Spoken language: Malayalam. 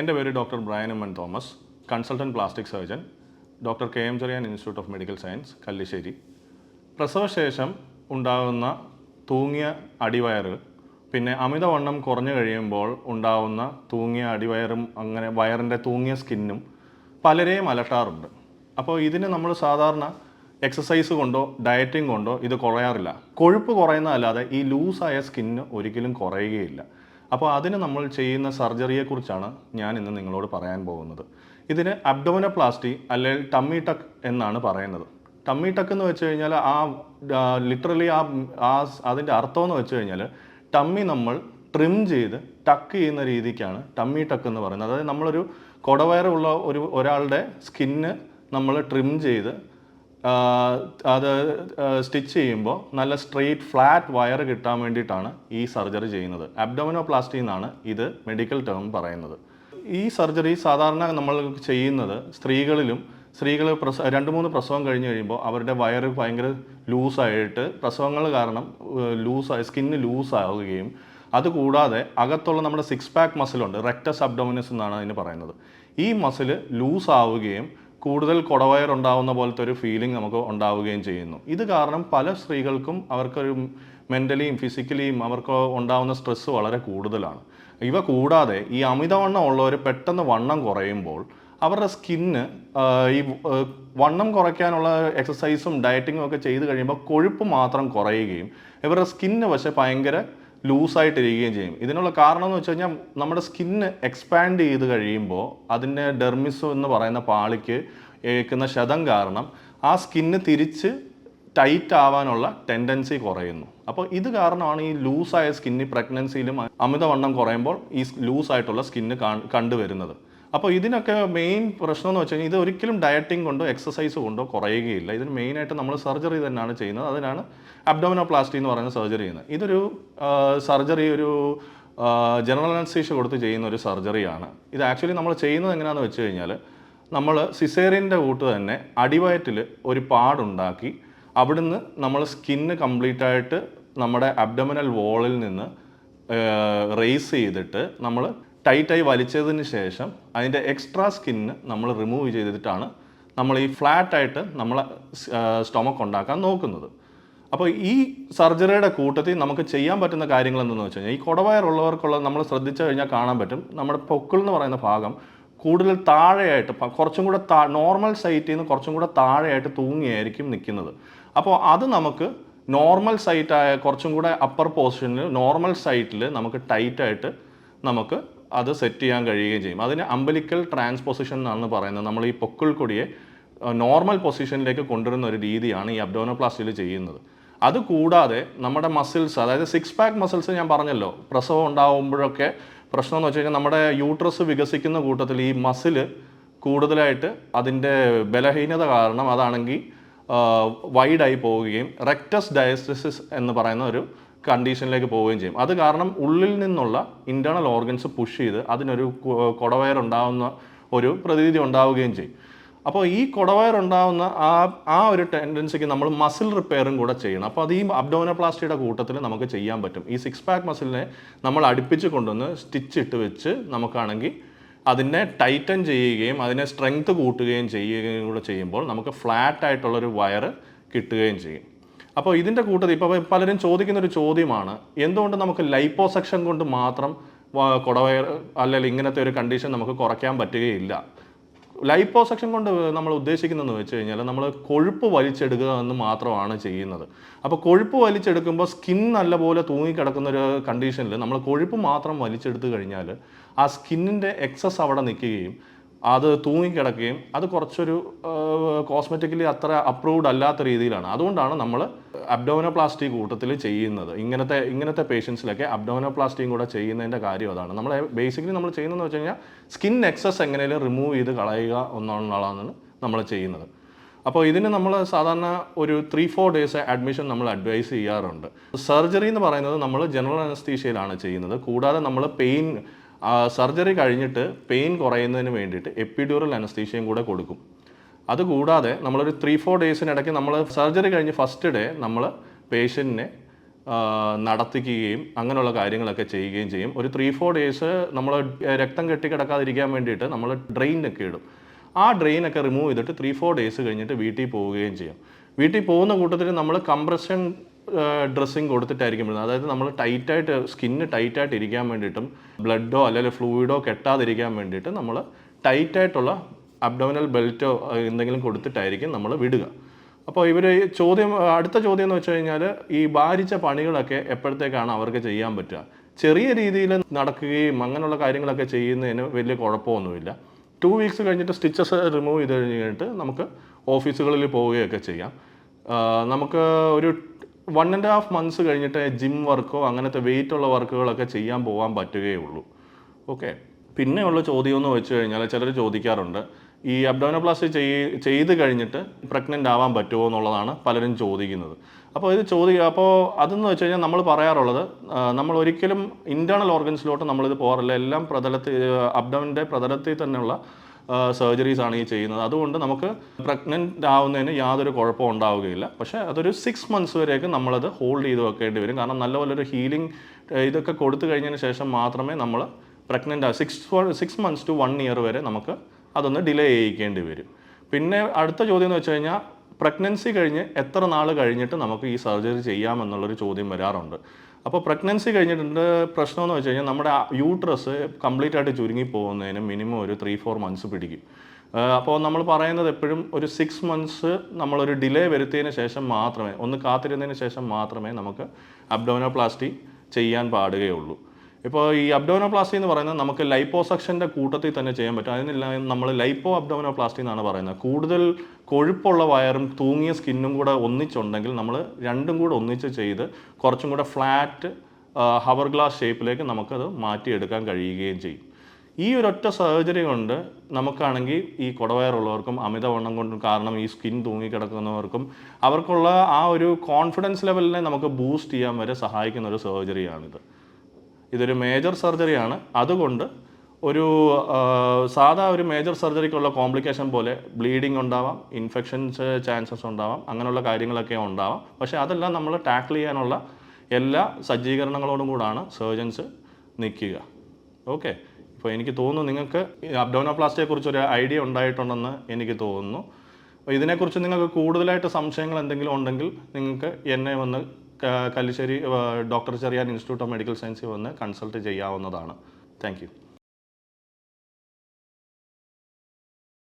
എന്റെ പേര് doctor Brian M N Thomas consultant plastic surgeon doctor K M Cherian institute of medical science Kallissery. പ്രസവശേഷം ഉണ്ടാകുന്ന തൂങ്ങിയ അടിവയറ് പിന്നെ അമിതവണ്ണം കുറഞ്ഞു കഴിയുമ്പോൾ ഉണ്ടാകുന്ന തൂങ്ങിയ അടിവയറും അങ്ങനെ വയറിന്റെ തൂങ്ങിയ സ്കിന്നും പലരെയും അലട്ടാറുണ്ട്. അപ്പോൾ ഇതിന് നമ്മൾ സാധാരണ എക്സസൈസ് കൊണ്ടോ ഡയറ്റിംഗ് കൊണ്ടോ ഇത് കുറയാറില്ല കൊഴുപ്പ് കുറയുന്നതല്ലാതെ ഈ ലൂസായ സ്കിന്ന് ഒരിക്കലും കുറയുകയില്ല. അപ്പോൾ അതിന് നമ്മൾ ചെയ്യുന്ന സർജറിയെക്കുറിച്ചാണ് ഞാൻ ഇന്ന് നിങ്ങളോട് പറയാൻ പോകുന്നത്. ഇതിന് അബ്ഡോമിനോപ്ലാസ്റ്റി അല്ലെങ്കിൽ ടമ്മി ടക്ക് എന്നാണ് പറയുന്നത്. ടമ്മി ടക്ക് എന്ന് വെച്ച് കഴിഞ്ഞാൽ ആ ലിറ്ററലി ആ ആ അതിന്റെ അർത്ഥം എന്ന് വെച്ച് കഴിഞ്ഞാൽ ടമ്മി നമ്മൾ ട്രിം ചെയ്ത് ടക്ക് ചെയ്യുന്ന രീതിക്കാണ് ടമ്മി ടക്ക് എന്ന് പറയുന്നത്. അതായത് നമ്മളൊരു കൊടവയറുള്ള ഒരു ഒരാളുടെ സ്കിന്ന് നമ്മൾ ട്രിം ചെയ്ത് അത് സ്റ്റിച്ച് ചെയ്യുമ്പോൾ നല്ല സ്ട്രെയിറ്റ് ഫ്ലാറ്റ് വയർ കിട്ടാൻ വേണ്ടിയിട്ടാണ് ഈ സർജറി ചെയ്യുന്നത്. അബ്ഡോമിനോപ്ലാസ്റ്റി എന്നാണ് ഇത് മെഡിക്കൽ ടേം പറയുന്നത്. ഈ സർജറി സാധാരണ നമ്മൾ ചെയ്യുന്നത് സ്ത്രീകളിലും സ്ത്രീകൾ പ്രസ രണ്ട് മൂന്ന് പ്രസവം കഴിഞ്ഞ് കഴിയുമ്പോൾ അവരുടെ വയറ് ഭയങ്കര ലൂസായിട്ട് പ്രസവങ്ങൾ കാരണം ലൂസായി സ്കിന്ന് ലൂസാവുകയും അതുകൂടാതെ അകത്തുള്ള നമ്മുടെ സിക്സ് പാക്ക് മസിലുണ്ട് റെക്ടസ് അബ്ഡോമിനസ് എന്നാണ് അതിന് പറയുന്നത്. ഈ മസിൽ ലൂസ് ആവുകയും കൂടുതൽ കുടവയർ ഉണ്ടാവുന്ന പോലത്തെ ഒരു ഫീലിംഗ് നമുക്ക് ഉണ്ടാവുകയും ചെയ്യുന്നു. ഇത് കാരണം പല സ്ത്രീകൾക്കും അവർക്കൊരു മെന്റലിയും ഫിസിക്കലിയും അവർക്ക് ഉണ്ടാവുന്ന സ്ട്രെസ്സ് വളരെ കൂടുതലാണ്. ഇവ കൂടാതെ ഈ അമിതവണ്ണം ഉള്ളവർ പെട്ടെന്ന് വണ്ണം കുറയുമ്പോൾ അവരുടെ സ്കിന്ന് ഈ വണ്ണം കുറയ്ക്കാനുള്ള എക്സസൈസും ഡയറ്റിങ്ങും ഒക്കെ ചെയ്ത് കഴിയുമ്പോൾ കൊഴുപ്പ് മാത്രം കുറയുകയും ഇവരുടെ സ്കിന്ന് പക്ഷേ ഭയങ്കര ലൂസായിട്ടിരിക്കുകയും ചെയ്യും. ഇതിനുള്ള കാരണം എന്ന് വെച്ച് കഴിഞ്ഞാൽ നമ്മുടെ സ്കിന്ന് എക്സ്പാൻഡ് ചെയ്ത് കഴിയുമ്പോൾ അതിന്റെ ഡെർമിസ് എന്ന് പറയുന്ന പാളിക്ക് ഏൽക്കുന്ന ശതം കാരണം ആ സ്കിന്ന് തിരിച്ച് ടൈറ്റ് ആവാനുള്ള ടെൻഡൻസി കുറയുന്നു. അപ്പോൾ ഇത് കാരണമാണ് ഈ ലൂസായ സ്കിന്ന് പ്രഗ്നൻസിയിലും അമിതവണ്ണം കുറയുമ്പോൾ ഈ ലൂസായിട്ടുള്ള സ്കിന്ന് കണ്ടുവരുന്നത്. അപ്പോൾ ഇതിനൊക്കെ മെയിൻ പ്രശ്നം എന്ന് വെച്ചാൽ ഇത് ഒരിക്കലും ഡയറ്റിംഗ് കൊണ്ടോ എക്സസൈസ് കൊണ്ടോ കുറയുകയില്ല. ഇതിന് മെയിനായിട്ട് നമ്മൾ സർജറി തന്നെയാണ് ചെയ്യുന്നത്. അതിനാണ് അബ്ഡോമിനോപ്ലാസ്റ്റി എന്ന് പറയുന്ന സർജറി ചെയ്യുന്നത്. ഇതൊരു സർജറി ഒരു ജനറൽ അനസ്തീഷ്യ കൊടുത്ത് ചെയ്യുന്ന ഒരു സർജറിയാണ് ഇത് ആക്ച്വലി നമ്മൾ ചെയ്യുന്നത് എങ്ങനെയാണെന്ന് വെച്ച് കഴിഞ്ഞാൽ നമ്മൾ സിസേറിയന്റെ കൂട്ട് തന്നെ അടിവയറ്റിൽ ഒരു പാടുണ്ടാക്കി അവിടുന്ന് നമ്മൾ സ്കിന്ന് കംപ്ലീറ്റ് ആയിട്ട് നമ്മുടെ അബ്ഡമിനൽ വോളിൽ നിന്ന് റേസ് ചെയ്തിട്ട് നമ്മൾ ടൈറ്റായി വലിച്ചതിന് ശേഷം അതിന്റെ എക്സ്ട്രാ സ്കിന്ന് നമ്മൾ റിമൂവ് ചെയ്തിട്ടാണ് നമ്മൾ ഈ ഫ്ലാറ്റായിട്ട് നമ്മൾ സ്റ്റൊമക്ക് ഉണ്ടാക്കാൻ നോക്കുന്നത്. അപ്പോൾ ഈ സർജറിയുടെ കൂട്ടത്തിൽ നമുക്ക് ചെയ്യാൻ പറ്റുന്ന കാര്യങ്ങൾ എന്തെന്ന് വെച്ച് കഴിഞ്ഞാൽ ഈ കുടവയറുള്ളവർക്കുള്ള നമ്മൾ ശ്രദ്ധിച്ചു കഴിഞ്ഞാൽ കാണാൻ പറ്റും. നമ്മുടെ പൊക്കിൾ എന്ന് പറയുന്ന ഭാഗം കൂടുതൽ താഴെയായിട്ട് കുറച്ചും കൂടെ താ നോർമൽ സൈറ്റിൽ നിന്ന് കുറച്ചും കൂടെ താഴെയായിട്ട് തൂങ്ങിയായിരിക്കും നിൽക്കുന്നത്. അപ്പോൾ അത് നമുക്ക് നോർമൽ സൈറ്റായ കുറച്ചും കൂടെ അപ്പർ പൊസിഷനിൽ നോർമൽ സൈറ്റിൽ നമുക്ക് ടൈറ്റായിട്ട് നമുക്ക് അത് സെറ്റ് ചെയ്യാൻ കഴിയുകയും ചെയ്യും. അതിന് അമ്പലിക്കൽ ട്രാൻസ്പൊസിഷൻ എന്നാണ് പറയുന്നത്. നമ്മൾ ഈ പൊക്കിൾ കൊടിയെ നോർമൽ പൊസിഷനിലേക്ക് കൊണ്ടുവരുന്ന ഒരു രീതിയാണ് ഈ അബ്ഡോനോപ്ലാസ്റ്റിയിൽ ചെയ്യുന്നത്. അതുകൂടാതെ നമ്മുടെ മസിൽസ് അതായത് സിക്സ് പാക്ക് മസിൽസ് ഞാൻ പറഞ്ഞല്ലോ പ്രസവം ഉണ്ടാകുമ്പോഴൊക്കെ പ്രശ്നം എന്ന് വെച്ച് കഴിഞ്ഞാൽ നമ്മുടെ യൂട്രസ് വികസിക്കുന്ന കൂട്ടത്തിൽ ഈ മസിൽ കൂടുതലായിട്ട് അതിന്റെ ബലഹീനത കാരണം അതാണെങ്കിൽ വൈഡായി പോവുകയും റെക്ടസ് ഡയസ്റ്റസിസ് എന്ന് പറയുന്ന ഒരു കണ്ടീഷനിലേക്ക് പോവുകയും ചെയ്യും. അത് കാരണം ഉള്ളിൽ നിന്നുള്ള ഇന്റേർണൽ ഓർഗൻസ് പുഷ് ചെയ്ത് അതിനൊരു കൊടവയർ ഉണ്ടാവുന്ന ഒരു പ്രതീതി ഉണ്ടാവുകയും ചെയ്യും. അപ്പോൾ ഈ കുടവയർ ഉണ്ടാവുന്ന ആ ആ ഒരു ടെൻഡൻസിക്ക് നമ്മൾ മസിൽ റിപ്പയറും കൂടെ ചെയ്യണം. അപ്പോൾ അത് ഈ അബ്ഡോമിനോപ്ലാസ്റ്റിയുടെ കൂട്ടത്തിൽ നമുക്ക് ചെയ്യാൻ പറ്റും. ഈ സിക്സ് പാക്ക് മസിലിനെ നമ്മൾ അടുപ്പിച്ച് കൊണ്ടുവന്ന് സ്റ്റിച്ച് ഇട്ട് വെച്ച് നമുക്കാണെങ്കിൽ അതിനെ ടൈറ്റൻ ചെയ്യുകയും അതിനെ സ്ട്രെങ്ത് കൂട്ടുകയും ചെയ്യുകയും കൂടെ ചെയ്യുമ്പോൾ നമുക്ക് ഫ്ലാറ്റ് ആയിട്ടുള്ളൊരു വയറ് കിട്ടുകയും ചെയ്യും. അപ്പോൾ ഇതിന്റെ കൂട്ടത്തിൽ ഇപ്പോൾ പലരും ചോദിക്കുന്ന ഒരു ചോദ്യമാണ് എന്തുകൊണ്ട് നമുക്ക് ലൈപ്പോസെക്ഷൻ കൊണ്ട് മാത്രം കുടവയർ അല്ലെങ്കിൽ ഇങ്ങനത്തെ ഒരു കണ്ടീഷൻ നമുക്ക് കുറയ്ക്കാൻ പറ്റുകയില്ല? ലൈപ്പോസെക്ഷൻ കൊണ്ട് നമ്മൾ ഉദ്ദേശിക്കുന്നതെന്ന് വെച്ച് കഴിഞ്ഞാൽ നമ്മൾ കൊഴുപ്പ് വലിച്ചെടുക്കുക എന്ന് മാത്രമാണ് ചെയ്യുന്നത്. അപ്പോൾ കൊഴുപ്പ് വലിച്ചെടുക്കുമ്പോൾ സ്കിൻ നല്ലപോലെ തൂങ്ങിക്കിടക്കുന്ന ഒരു കണ്ടീഷനിൽ നമ്മൾ കൊഴുപ്പ് മാത്രം വലിച്ചെടുത്തു കഴിഞ്ഞാൽ ആ സ്കിന്നിന്റെ എക്സസ് അവിടെ നിൽക്കുകയും അത് തൂങ്ങിക്കിടക്കുകയും അത് കുറച്ചൊരു കോസ്മെറ്റിക്കലി അത്ര അപ്രൂവ്ഡ് അല്ലാത്ത രീതിയിലാണ്. അതുകൊണ്ടാണ് നമ്മൾ അബ്ഡോമിനോപ്ലാസ്റ്റി കൂട്ടത്തിൽ ചെയ്യുന്നത്. ഇങ്ങനത്തെ ഇങ്ങനത്തെ പേഷ്യൻസിലൊക്കെ അബ്ഡോമിനോപ്ലാസ്റ്റിയും കൂടെ ചെയ്യുന്നതിന്റെ കാര്യം അതാണ്. നമ്മൾ ബേസിക്കലി നമ്മൾ ചെയ്യുന്നതെന്ന് വെച്ച് കഴിഞ്ഞാൽ സ്കിൻ എക്സസ് എങ്ങനെയും റിമൂവ് ചെയ്ത് കളയുക എന്നുള്ളതാണ് നമ്മൾ ചെയ്യുന്നത്. അപ്പോൾ ഇതിന് നമ്മൾ സാധാരണ ഒരു ത്രീ ഫോർ ഡേയ്സ് അഡ്മിഷൻ നമ്മൾ അഡ്വൈസ് ചെയ്യാറുണ്ട്. സർജറി എന്ന് പറയുന്നത് നമ്മൾ ജനറൽ അനസ്തീഷ്യയിലാണ് ചെയ്യുന്നത്. കൂടാതെ നമ്മൾ പെയിൻ സർജറി കഴിഞ്ഞിട്ട് പെയിൻ കുറയുന്നതിന് വേണ്ടിയിട്ട് എപ്പിഡ്യൂറൽ അനസ്തീഷ്യയും കൂടെ കൊടുക്കും. അതുകൂടാതെ നമ്മളൊരു ത്രീ ഫോർ ഡേയ്സിനിടയ്ക്ക് നമ്മൾ സർജറി കഴിഞ്ഞ് ഫസ്റ്റ് ഡേ നമ്മൾ പേഷ്യന്റിനെ നടത്തിക്കുകയും അങ്ങനെയുള്ള കാര്യങ്ങളൊക്കെ ചെയ്യുകയും ചെയ്യും. ഒരു ത്രീ ഫോർ ഡേയ്സ് നമ്മൾ രക്തം കെട്ടിക്കിടക്കാതിരിക്കാൻ വേണ്ടിയിട്ട് നമ്മൾ ഡ്രെയിനൊക്കെ ഇടും. ആ ഡ്രെയിനൊക്കെ റിമൂവ് ചെയ്തിട്ട് ത്രീ ഫോർ ഡേയ്സ് കഴിഞ്ഞിട്ട് വീട്ടിൽ പോവുകയും ചെയ്യും. വീട്ടിൽ പോകുന്ന കൂട്ടത്തിൽ നമ്മൾ കംപ്രഷൻ ഡ്രസ്സിങ് കൊടുത്തിട്ടായിരിക്കും വരുന്നത് അതായത് നമ്മൾ ടൈറ്റായിട്ട് സ്കിന്ന് ടൈറ്റായിട്ട് ഇരിക്കാൻ വേണ്ടിയിട്ടും ബ്ലഡോ അല്ലെങ്കിൽ ഫ്ലൂയിഡോ കെട്ടാതിരിക്കാൻ വേണ്ടിയിട്ട് നമ്മൾ ടൈറ്റായിട്ടുള്ള അബ്ഡോമിനൽ ബെൽറ്റോ എന്തെങ്കിലും കൊടുത്തിട്ടായിരിക്കും നമ്മൾ വിടുക. അപ്പോൾ ഇവർ ചോദ്യം അടുത്ത ചോദ്യം എന്ന് വെച്ച് കഴിഞ്ഞാൽ ഈ ഭാരിച്ച പണികളൊക്കെ എപ്പോഴത്തേക്കാണ് അവർക്ക് ചെയ്യാൻ പറ്റുക? ചെറിയ രീതിയിൽ നടക്കുകയും അങ്ങനെയുള്ള കാര്യങ്ങളൊക്കെ ചെയ്യുന്നതിന് വലിയ കുഴപ്പമൊന്നുമില്ല. ടു വീക്സ് കഴിഞ്ഞിട്ട് സ്റ്റിച്ചസ് റിമൂവ് ചെയ്ത് കഴിഞ്ഞിട്ട് നമുക്ക് ഓഫീസുകളിൽ പോവുകയൊക്കെ ചെയ്യാം. നമുക്ക് ഒരു വൺ ആൻഡ് ഹാഫ് മന്ത്സ് കഴിഞ്ഞിട്ട് ജിം വർക്കോ അങ്ങനത്തെ വെയിറ്റ് ഉള്ള വർക്കുകളൊക്കെ ചെയ്യാൻ പോകാൻ പറ്റുകയുള്ളൂ ഓക്കെ പിന്നെയുള്ള ചോദ്യം എന്ന് വെച്ച് കഴിഞ്ഞാൽ ചിലർ ചോദിക്കാറുണ്ട് ഈ അബ്ഡോനോപ്ലാസ്റ്റി ചെയ് ചെയ്ത് കഴിഞ്ഞിട്ട് പ്രഗ്നന്റ് ആവാൻ പറ്റുമോ എന്നുള്ളതാണ് പലരും ചോദിക്കുന്നത്. അപ്പോൾ ഇത് ചോദി അപ്പോൾ അതെന്ന് വെച്ച് കഴിഞ്ഞാൽ നമ്മൾ പറയാറുള്ളത് നമ്മൾ ഒരിക്കലും ഇന്റേർണൽ ഓർഗൻസിലോട്ട് നമ്മളിത് പോകാറില്ല. എല്ലാം പ്രതലത്തിൽ അബ്ഡോമിന്റെ പ്രതലത്തിൽ തന്നെയുള്ള സർജറീസ് ആണ് ഈ ചെയ്യുന്നത്. അതുകൊണ്ട് നമുക്ക് പ്രഗ്നന്റ് ആവുന്നതിന് യാതൊരു കുഴപ്പവും ഉണ്ടാവുകയില്ല. പക്ഷേ അതൊരു സിക്സ് മന്ത്സ് വരെയൊക്കെ നമ്മളത് ഹോൾഡ് ചെയ്ത് വെക്കേണ്ടി വരും. കാരണം നല്ലപോലെ ഒരു ഹീലിംഗ് ഇതൊക്കെ കൊടുത്തു കഴിഞ്ഞതിന് ശേഷം മാത്രമേ നമ്മൾ pregnant six six months to one year വരെ നമുക്ക് അതൊന്ന് ഡിലേ ചെയ്യിക്കേണ്ടി വരും. പിന്നെ അടുത്ത ചോദ്യം എന്ന് വെച്ച് കഴിഞ്ഞാൽ പ്രഗ്നൻസി കഴിഞ്ഞ് എത്ര നാൾ കഴിഞ്ഞിട്ട് നമുക്ക് ഈ സർജറി ചെയ്യാമെന്നുള്ളൊരു ചോദ്യം വരാറുണ്ട്. അപ്പോൾ പ്രഗ്നൻസി കഴിഞ്ഞിട്ടുണ്ട്. പ്രശ്നം എന്ന് വെച്ച് കഴിഞ്ഞാൽ നമ്മുടെ യൂട്രസ് കംപ്ലീറ്റ് ആയിട്ട് ചുരുങ്ങി പോകുന്നതിന് മിനിമം ഒരു ത്രീ ഫോർ മന്ത്സ് പിടിക്കും. അപ്പോൾ നമ്മൾ പറയുന്നത് എപ്പോഴും ഒരു സിക്സ് മന്ത്സ് നമ്മളൊരു ഡിലേ വരുത്തിയതിന് ശേഷം മാത്രമേ ഒന്ന് കാത്തിരുന്നതിന് ശേഷം മാത്രമേ നമുക്ക് അബ്ഡോമിനോപ്ലാസ്റ്റി ചെയ്യാൻ പാടുകയുള്ളൂ. ഇപ്പോൾ ഈ അബ്ഡോമിനോപ്ലാസ്റ്റി എന്ന് പറയുന്നത് നമുക്ക് ലൈപ്പോസക്ഷന്റെ കൂട്ടത്തിൽ തന്നെ ചെയ്യാൻ പറ്റും. അതിനില്ല നമ്മൾ ലൈപ്പോ അബ്ഡോമിനോപ്ലാസ്റ്റി എന്നാണ് പറയുന്നത്. കൂടുതൽ കൊഴുപ്പുള്ള വയറും തൂങ്ങിയ സ്കിന്നും കൂടെ ഒന്നിച്ചുണ്ടെങ്കിൽ നമ്മൾ രണ്ടും കൂടെ ഒന്നിച്ച് ചെയ്ത് കുറച്ചും കൂടെ ഫ്ലാറ്റ് ഹവർ ഗ്ലാസ് ഷേപ്പിലേക്ക് നമുക്കത് മാറ്റിയെടുക്കാൻ കഴിയുകയും ചെയ്യും. ഈ ഒരൊറ്റ സർജറി കൊണ്ട് നമുക്കാണെങ്കിൽ ഈ കുടവയറുള്ളവർക്കും അമിതവണ്ണം കൊണ്ട് കാരണം ഈ സ്കിൻ തൂങ്ങിക്കിടക്കുന്നവർക്കും അവർക്കുള്ള ആ ഒരു കോൺഫിഡൻസ് ലെവലിനെ നമുക്ക് ബൂസ്റ്റ് ചെയ്യാൻ വരെ സഹായിക്കുന്ന ഒരു സർജറിയാണിത് ഇതൊരു മേജർ സർജറിയാണ് അതുകൊണ്ട് ഒരു സാധാ ഒരു മേജർ സർജറിക്കുള്ള കോംപ്ലിക്കേഷൻ പോലെ ബ്ലീഡിങ് ഉണ്ടാവാം ഇൻഫെക്ഷൻസ് ചാൻസസ് ഉണ്ടാവാം അങ്ങനെയുള്ള കാര്യങ്ങളൊക്കെ ഉണ്ടാവാം. പക്ഷേ അതെല്ലാം നമ്മൾ ടാക്കിൾ ചെയ്യാനുള്ള എല്ലാ സജ്ജീകരണങ്ങളോടും കൂടാണ് സർജൻസ് നിൽക്കുക. ഓക്കെ ഇപ്പോൾ എനിക്ക് തോന്നുന്നു നിങ്ങൾക്ക് അബ്ഡോനോപ്ലാസ്റ്റിയെക്കുറിച്ച് ഒരു ഐഡിയ ഉണ്ടായിട്ടുണ്ടെന്ന് എനിക്ക് തോന്നുന്നു. ഇതിനെക്കുറിച്ച് നിങ്ങൾക്ക് കൂടുതലായിട്ട് സംശയങ്ങൾ എന്തെങ്കിലും ഉണ്ടെങ്കിൽ നിങ്ങൾക്ക് എന്നെ വന്ന് Kallissery doctor Cherian institute of medical സയൻസിൽ വന്ന് കൺസൾട്ട് ചെയ്യാവുന്നതാണ്. താങ്ക്